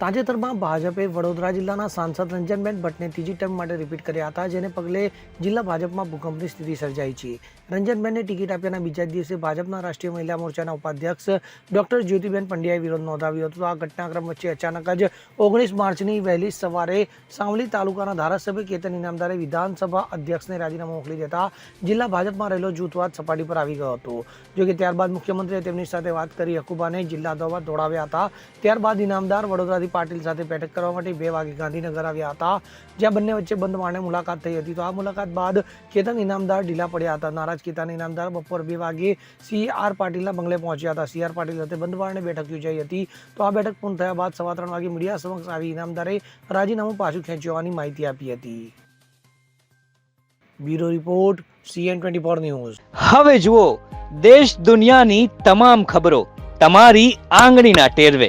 તાજેતરમાં ભાજપે વડોદરા જિલ્લાના સાંસદ રંજનબેન ભટ્ટને ત્રીજી ટર્મ માટે રિપીટ કર્યા હતા, જેને પગલે જિલ્લા ભાજપમાં ભૂકંપની સ્થિતિ સર્જાઈ છે. રંજનબેનને ટિકિટ આપ્યાના બીજા દિવસે ભાજપના રાષ્ટ્રીય મહિલા મોરચાના ઉપાધ્યક્ષ ડોક્ટર જ્યોતિબેન પંડ્યાએ વિરોધ નોંધાવ્યો હતો. આ ઘટનાક્રમ વચ્ચે અચાનક જ ઓગણીસ માર્ચની વહેલી સવારે સાવલી તાલુકાના ધારાસભ્ય કેતન ઇનામદારે વિધાનસભા અધ્યક્ષને રાજીનામું મોકલી દેતા જિલ્લા ભાજપમાં રહેલો જૂથવાદ સપાટી પર આવી ગયો હતો. જોકે ત્યારબાદ મુખ્યમંત્રીએ તેમની સાથે વાત કરી હકુબાને જિલ્લા દવા દોડાવ્યા હતા. ત્યારબાદ ઇનામદાર વડોદરાથી પાટીલ સાથે બેઠક કરવા માટે બે વાગે ગાંધીનગર આવ્યા હતા, જ્યાં બંને વચ્ચે બંધ માણે મુલાકાત થઈ હતી. તો આ મુલાકાત બાદ કેતન ઇનામદાર ઢીલા પડ્યા હતા. નારાજ કેતન ઇનામદાર બપોર બે વાગે સી આર પાટીલના બંગલે પહોંચ્યા હતા. સી આર પાટીલ સાથે બંધ માણે બેઠક યોજાઈ હતી. તો આ બેઠક પૂર્ણ થયા બાદ સવા ત્રણ વાગે મીડિયા સમક્ષ આવી ઇનામદારે રાજીનામું પાછું ખેંચવાની માહિતી આપી હતી. Bureau report, CN twenty four news. હવે જુઓ, દેશ દુનિયાની તમામ ખબરો તમારી આંગળીના ટેરવે.